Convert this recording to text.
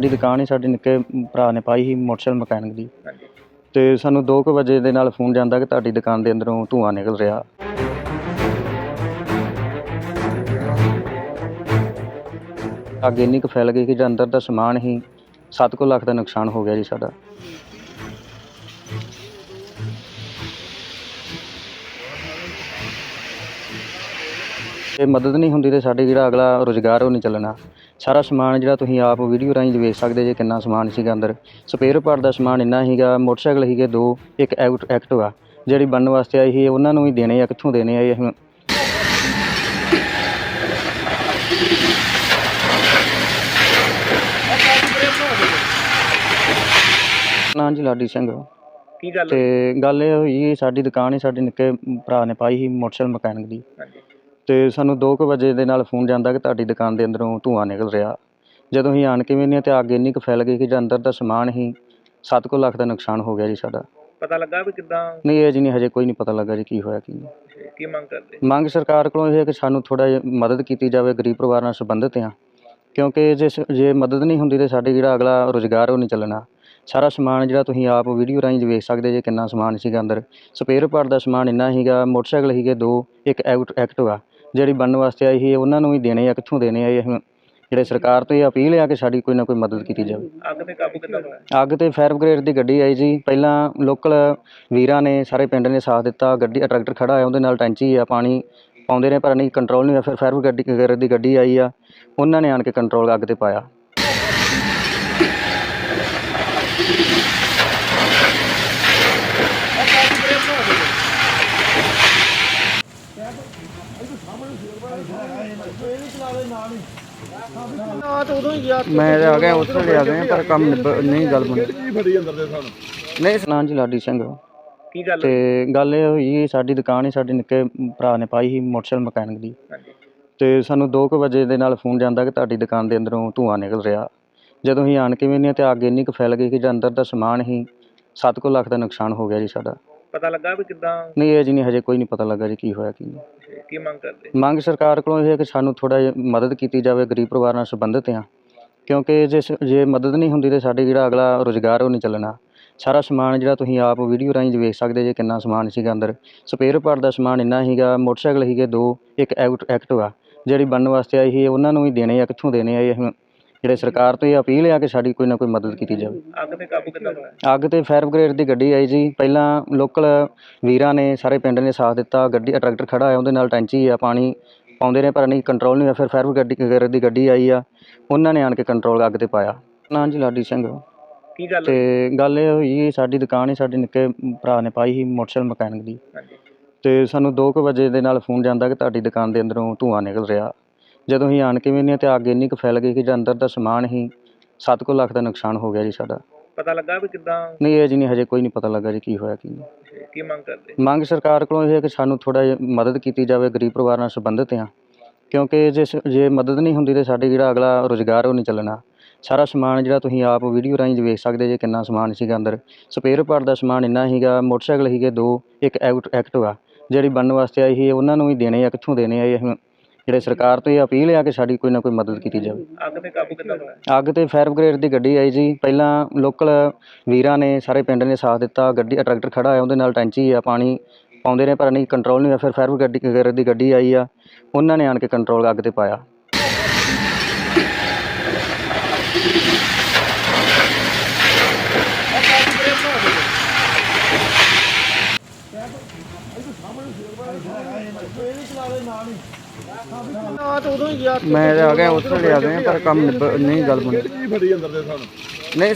ਸਾਡੀ ਦੁਕਾਨ ਹੀ ਸਾਡੇ ਨਿੱਕੇ ਭਰਾ ਨੇ ਪਾਈ ਸੀ ਮੋਟਰਸਾਈਕਲ ਮਕੈਨਿਕ ਦੀ। ਹਾਂਜੀ ਤੇ ਸਾਨੂੰ 2 ਵਜੇ ਦੇ ਨਾਲ ਫੋਨ ਜਾਂਦਾ ਕਿ ਤੁਹਾਡੀ ਦੁਕਾਨ ਦੇ ਅੰਦਰੋਂ ਧੂੰਆਂ ਨਿਕਲ ਰਿਹਾ। ਅੱਗ ਇੰਨੀ ਕੁ ਫੈਲ ਗਈ ਕਿ ਜੋ ਅੰਦਰ ਦਾ ਸਮਾਨ ਹੀ 7 ਲੱਖ ਦਾ ਨੁਕਸਾਨ ਹੋ ਗਿਆ ਜੀ ਸਾਡਾ। ਇਹ ਮਦਦ ਨਹੀਂ ਹੁੰਦੀ ਤੇ ਸਾਡੇ ਜਿਹੜਾ ਅਗਲਾ ਰੋਜ਼ਗਾਰ ਉਹ ਨਹੀਂ ਚੱਲਣਾ। ਸਾਰਾ ਸਮਾਨ ਜਿਹੜਾ ਤੁਸੀਂ ਆਪ ਵੀਡੀਓ ਰਾਹੀਂ ਵੇਖ ਸਕਦੇ ਜੇ ਕਿੰਨਾ ਸਮਾਨ ਸੀਗਾ ਅੰਦਰ। ਸਪੇਅਰ ਪਾਰਟ ਦਾ ਸਮਾਨ ਇੰਨਾ ਸੀਗਾ ਮੋਟਰਸਾਈਕਲ ਸੀਗੇ ਦੋ ਇੱਕ ਐਕਟ ਐਕਟਿਵਾ ਜਿਹੜੀ ਬਣਨ ਵਾਸਤੇ ਆਈ ਸੀ ਉਹਨਾਂ ਨੂੰ ਵੀ ਦੇਣੇ ਆ ਕਿੱਥੋਂ ਦੇਣੇ ਆ ਇਹ ਅਸੀਂ ਨਾਂ ਜੀ ਲਾਡੀ ਸਿੰਘ। ਕੀ ਗੱਲ ਤੇ ਗੱਲ ਇਹ ਹੋਈ ਸਾਡੀ ਦੁਕਾਨ ਹੀ ਸਾਡੇ ਨਿੱਕੇ ਭਰਾ ਨੇ ਪਾਈ ਸੀ ਮੋਟਰਸਾਈਕਲ ਮਕੈਨਿਕ ਦੀ। ਤੇ ਸਾਨੂੰ 2 ਵਜੇ ਦੇ ਨਾਲ ਫੋਨ ਜਾਂਦਾ ਕਿ ਤੁਹਾਡੀ ਦੁਕਾਨ ਦੇ ਅੰਦਰੋਂ ਧੂੰਆਂ ਨਿਕਲ ਰਿਹਾ। ਜਦੋਂ ਅਸੀਂ ਆਣ ਕੇ ਵੇਖਦੇ ਤੇ ਅੱਗ ਇੰਨੀ ਕੁ ਫੈਲ ਗਈ ਕਿ ਜੋ ਅੰਦਰ ਦਾ ਸਮਾਨ ਹੀ 7 ਲੱਖ ਦਾ ਨੁਕਸਾਨ ਹੋ ਗਿਆ ਜੀ ਸਾਡਾ। ਪਤਾ ਲੱਗਾ ਵੀ ਕਿੱਦਾਂ? ਨਹੀਂ ਇਹ ਜੀ ਨਹੀਂ ਹਜੇ ਕੋਈ ਨਹੀਂ ਪਤਾ ਲੱਗਾ ਜੀ ਕੀ ਹੋਇਆ ਕੀ ਨਹੀਂ। ਕੀ ਮੰਗ ਕਰਦੇ? ਮੰਗ ਸਰਕਾਰ ਕੋਲੋਂ ਇਹ ਹੈ ਕਿ ਸਾਨੂੰ ਥੋੜਾ ਜਿਹਾ ਮਦਦ ਕੀਤੀ ਜਾਵੇ ਗਰੀਬ ਪਰਿਵਾਰ ਨਾਲ ਸੰਬੰਧਿਤ ਆ। ਕਿਉਂਕਿ ਜੇ ਸ- ਜੇ ਮਦਦ ਨਹੀਂ ਹੁੰਦੀ ਤੇ ਸਾਡੇ ਜਿਹੜਾ ਅਗਲਾ ਰੋਜ਼ਗਾਰ ਉਹ ਨਹੀਂ ਚੱਲਣਾ। ਸਾਰਾ ਸਮਾਨ ਜਿਹੜਾ ਤੁਸੀਂ ਆਪ ਵੀਡੀਓ ਰਾਹੀਂ ਵੇਖ ਸਕਦੇ ਜੇ ਕਿੰਨਾ ਸਮਾਨ ਸੀਗਾ ਅੰਦਰ। ਸਪੇਅਰ ਪਾਰਟ ਦਾ ਸਮਾਨ ਇੰਨਾ ਸੀਗਾ ਮੋਟਰਸਾਈਕਲ ਸੀਗੇ ਦੋ ਇੱਕ ਐਕਟ ਐਕਟਿਵਾ। ਜਿਹੜੀ ਬਣਨ ਵਾਸਤੇ ਆਈ ਸੀ ਉਹਨਾਂ ਨੂੰ ਵੀ ਦੇਣੇ ਆ ਕਿੱਥੋਂ ਦੇਣੇ ਆ ਇਹ ਜਿਹੜੇ ਸਰਕਾਰ ਤੋਂ ਇਹ ਅਪੀਲ ਆ ਕਿ ਸਾਡੀ ਕੋਈ ਨਾ ਕੋਈ ਮਦਦ ਕੀਤੀ ਜਾਵੇ। ਅੱਗ ਤੇ ਕਾਬੂ ਕਿੱਦਾਂ ਪਾਇਆ ਅੱਗ ਤੇ ਫਾਇਰ ਬ੍ਰਿਗੇਡ ਦੀ ਗੱਡੀ ਆਈ ਜੀ ਪਹਿਲਾਂ ਲੋਕਲ ਵੀਰਾਂ ਨੇ ਸਾਰੇ ਪਿੰਡ ਨੇ ਸਾਥ ਦਿੱਤਾ। ਗੱਡੀ ਟਰੈਕਟਰ ਖੜਾ ਹੈ ਉਹਦੇ ਨਾਲ ਟੈਂਚੀ ਆ ਪਾਣੀ ਪਾਉਂਦੇ ਨੇ ਪਰ ਨਹੀਂ ਕੰਟਰੋਲ ਨਹੀਂ ਹੋਇਆ। ਫਿਰ ਫਾਇਰ ਬ੍ਰਿਗੇਡ ਦੀ ਗੱਡੀ ਆਈ ਆ ਉਹਨਾਂ ਨੇ ਆਣ ਕੇ ਕੰਟਰੋਲ ਅੱਗ ਤੇ ਪਾਇਆ। ਮੈਂ ਆ ਗਿਆ ਉੱਥੇ ਲਿਆ ਗਏ ਪਰ ਕੰਮ ਨਿੱਬ- ਨਹੀਂ ਗੱਲ ਬਣੀ। ਨਹੀਂ ਸੁਨਾਨ ਜੀ ਲਾਡੀ ਸਿੰਘ। ਕੀ ਗੱਲ? ਤੇ ਗੱਲ ਇਹ ਹੋਈ ਸਾਡੀ ਦੁਕਾਨ ਹੀ ਸਾਡੇ ਨਿੱਕੇ ਭਰਾ ਨੇ ਪਾਈ ਸੀ ਮੋਟਰਸਾਈਕਲ ਮਕੈਨਿਕ ਦੀ। ਤੇ ਸਾਨੂੰ 2 ਵਜੇ ਦੇ ਨਾਲ ਫੋਨ ਜਾਂਦਾ ਕਿ ਤੁਹਾਡੀ ਦੁਕਾਨ ਦੇ ਅੰਦਰੋਂ ਧੂੰਆਂ ਨਿਕਲ ਰਿਹਾ। ਜਦੋਂ ਅਸੀਂ ਆਣ ਕੇ ਵੇਖਦੇ ਤੇ ਅੱਗ ਇੰਨੀ ਕੁ ਫੈਲ ਗਈ ਕਿ ਜੋ ਅੰਦਰ ਦਾ ਸਮਾਨ ਹੀ 7 ਲੱਖ ਦਾ ਨੁਕਸਾਨ ਹੋ ਗਿਆ ਜੀ ਸਾਡਾ। ਪਤਾ ਲੱਗਾ ਵੀ ਕਿੱਦਾਂ? ਨਹੀਂ ਇਹ ਜੀ ਨਹੀਂ ਹਜੇ ਕੋਈ ਨਹੀਂ ਪਤਾ ਲੱਗਾ ਜੀ ਕੀ ਹੋਇਆ ਕੀ ਨਹੀਂ। ਕੀ ਮੰਗ ਕਰਦੇ? ਮੰਗ ਸਰਕਾਰ ਕੋਲੋਂ ਇਹ ਹੈ ਕਿ ਸਾਨੂੰ ਥੋੜਾ ਜਿਹਾ ਮਦਦ ਕੀਤੀ ਜਾਵੇ ਗਰੀਬ ਪਰਿਵਾਰ ਨਾਲ ਸੰਬੰਧਿਤ ਆ ਕਿਉਂਕਿ ਜੇ ਸ- ਜੇ ਮਦਦ ਨਹੀਂ ਹੁੰਦੀ ਤੇ ਸਾਡੇ ਜਿਹੜਾ ਅਗਲਾ ਰੋਜ਼ਗਾਰ ਉਹ ਨਹੀਂ ਚੱਲਣਾ। ਸਾਰਾ ਸਮਾਨ ਜਿਹੜਾ ਤੁਸੀਂ ਆਪ ਵੀਡੀਓ ਰਾਹੀਂ ਵੇਖ ਸਕਦੇ ਜੇ ਕਿੰਨਾ ਸਮਾਨ ਸੀਗਾ ਅੰਦਰ। ਸਪੇਅਰ ਪਾਰਟ ਦਾ ਸਮਾਨ ਇੰਨਾ ਸੀਗਾ ਮੋਟਰਸਾਈਕਲ ਸੀਗੇ ਦੋ ਇੱਕ ਐਕਟ ਐਕਟਿਵਾ ਜਿਹੜੀ ਬਣਨ ਵਾਸਤੇ ਆਈ ਸੀ ਉਹਨਾਂ ਨੂੰ ਵੀ ਦੇਣੇ ਆ ਕਿੱਥੋਂ ਦੇਣੇ ਆ ਇਹ ਅਸੀਂ ਜਿਹੜੇ ਸਰਕਾਰ ਤੋਂ ਇਹ ਅਪੀਲ ਆ ਕਿ ਸਾਡੀ ਕੋਈ ਨਾ ਕੋਈ ਮਦਦ ਕੀਤੀ ਜਾਵੇ। ਅੱਗ ਤੇ ਕਾਬੂ ਕਿੱਦਾਂ ਪਾਇਆ ਅੱਗ ਤੇ ਫਾਇਰ ਬ੍ਰਿਗੇਡ ਦੀ ਗੱਡੀ ਆਈ ਜੀ। ਪਹਿਲਾਂ ਲੋਕਲ ਵੀਰਾਂ ਨੇ ਸਾਰੇ ਪਿੰਡ ਨੇ ਸਾਥ ਦਿੱਤਾ। ਗੱਡੀ ਟਰੈਕਟਰ ਖੜਾ ਹੈ ਉਹਦੇ ਨਾਲ ਟੈਂਚੀ ਆ ਪਾਣੀ ਪਾਉਂਦੇ ਨੇ ਪਰ ਨਹੀਂ ਕੰਟਰੋਲ ਨਹੀਂ ਹੋਇਆ। ਫਿਰ ਫਾਇਰ ਬ੍ਰਿਗੇਡ ਦੀ ਗੱਡੀ ਆਈ ਆ। ਉਹਨਾਂ ਨੇ ਆਣ ਕੇ ਕੰਟਰੋਲ ਅੱਗ ਤੇ ਪਾਇਆ। ਨਾਂ ਜੀ ਲਾਡੀ ਸਿੰਘ। ਕੀ ਗੱਲ ਤੇ ਗੱਲ ਇਹ ਹੋਈ ਸਾਡੀ ਦੁਕਾਨ ਹੀ ਸਾਡੇ ਨਿੱਕੇ ਭਰਾ ਨੇ ਪਾਈ ਸੀ ਮੋਟਰਸਾਈਕਲ ਮਕੈਨਿਕ ਦੀ। ਹਾਂਜੀ। ਤੇ ਸਾਨੂੰ 2 ਵਜੇ ਦੇ ਨਾਲ ਫੋਨ ਜਾਂਦਾ ਕਿ ਤੁਹਾਡੀ ਦੁਕਾਨ ਦੇ ਅੰਦਰੋਂ ਧੂੰਆਂ ਨਿਕਲ ਰਿਹਾ। ਜਦੋਂ ਅਸੀਂ ਆਣ ਕੇ ਵੇਖਦੇ ਤੇ ਅੱਗ ਇੰਨੀ ਕੁ ਫੈਲ ਗਈ ਕਿ ਜੋ ਅੰਦਰ ਦਾ ਸਮਾਨ ਹੀ 7 ਲੱਖ ਦਾ ਨੁਕਸਾਨ ਹੋ ਗਿਆ ਜੀ ਸਾਡਾ। ਪਤਾ ਲੱਗਾ ਵੀ ਕਿੱਦਾਂ? ਨਹੀਂ ਇਹ ਜੀ ਨਹੀਂ ਹਜੇ ਕੋਈ ਨਹੀਂ ਪਤਾ ਲੱਗਾ ਜੀ ਕੀ ਹੋਇਆ ਕੀ ਨਹੀਂ। ਕੀ ਮੰਗ ਕਰਦੇ? ਮੰਗ ਸਰਕਾਰ ਕੋਲੋਂ ਇਹ ਹੈ ਕਿ ਸਾਨੂੰ ਥੋੜਾ ਜਿਹਾ ਮਦਦ ਕੀਤੀ ਜਾਵੇ ਗਰੀਬ ਪਰਿਵਾਰ ਨਾਲ ਸੰਬੰਧਿਤ ਆ ਕਿਉਂਕਿ ਜੇ ਸ- ਜੇ ਮਦਦ ਨਹੀਂ ਹੁੰਦੀ ਤੇ ਸਾਡੇ ਜਿਹੜਾ ਅਗਲਾ ਰੋਜ਼ਗਾਰ ਉਹ ਨਹੀਂ ਚੱਲਣਾ। ਸਾਰਾ ਸਮਾਨ ਜਿਹੜਾ ਤੁਸੀਂ ਆਪ ਵੀਡੀਓ ਰਾਹੀਂ ਵੇਖ ਸਕਦੇ ਜੇ ਕਿੰਨਾ ਸਮਾਨ ਸੀਗਾ ਅੰਦਰ। ਸਪੇਅਰ ਪਾਰਟ ਦਾ ਸਮਾਨ ਇੰਨਾ ਸੀਗਾ ਮੋਟਰਸਾਈਕਲ ਸੀਗੇ ਦੋ ਇੱਕ ਐਕਟ ਐਕਟਿਵਾ ਜਿਹੜੀ ਬਣਨ ਵਾਸਤੇ ਆਈ ਸੀ ਉਹਨਾਂ ਨੂੰ ਵੀ ਦੇਣੇ ਆ ਕਿੱਥੋਂ ਦੇਣੇ ਆ ਇਹ ਅਸੀਂ ਜਿਹੜੇ ਸਰਕਾਰ ਤੋਂ ਇਹ ਅਪੀਲ ਆ ਕਿ ਸਾਡੀ ਕੋਈ ਨਾ ਕੋਈ ਮਦਦ ਕੀਤੀ ਜਾਵੇ। ਅੱਗ ਤੇ ਕਾਬੂ ਕਿੱਦਾਂ ਪਾਇਆ? ਅੱਗ ਤੇ ਫਾਇਰ ਬ੍ਰਿਗੇਡ ਦੀ ਗੱਡੀ ਆਈ ਜੀ ਪਹਿਲਾਂ ਲੋਕਲ ਵੀਰਾਂ ਨੇ ਸਾਰੇ ਪਿੰਡ ਨੇ ਸਾਥ ਦਿੱਤਾ। ਗੱਡੀ ਟਰੈਕਟਰ ਖੜਾ ਹੈ ਉਹਦੇ ਨਾਲ ਟੈਂਚੀ ਆ ਪਾਣੀ ਪਾਉਂਦੇ ਨੇ ਪਰ ਨਹੀਂ ਕੰਟਰੋਲ ਨਹੀਂ ਹੋਇਆ। ਫਿਰ ਫਾਇਰ ਬ੍ਰਿਗੇਡ ਦੀ ਗੱਡੀ ਆਈ ਆ। ਉਹਨਾਂ ਨੇ ਆਣ ਕੇ ਕੰਟਰੋਲ ਅੱਗ ਤੇ ਪਾਇਆ। ਮੈਂ ਆ ਗਿਆ ਉੱਥੇ ਲਿਆ ਗਏ ਪਰ ਕੰਮ ਨਿੱਬ- ਨਹੀਂ ਗੱਲ ਬਣੀ। ਨਹੀਂ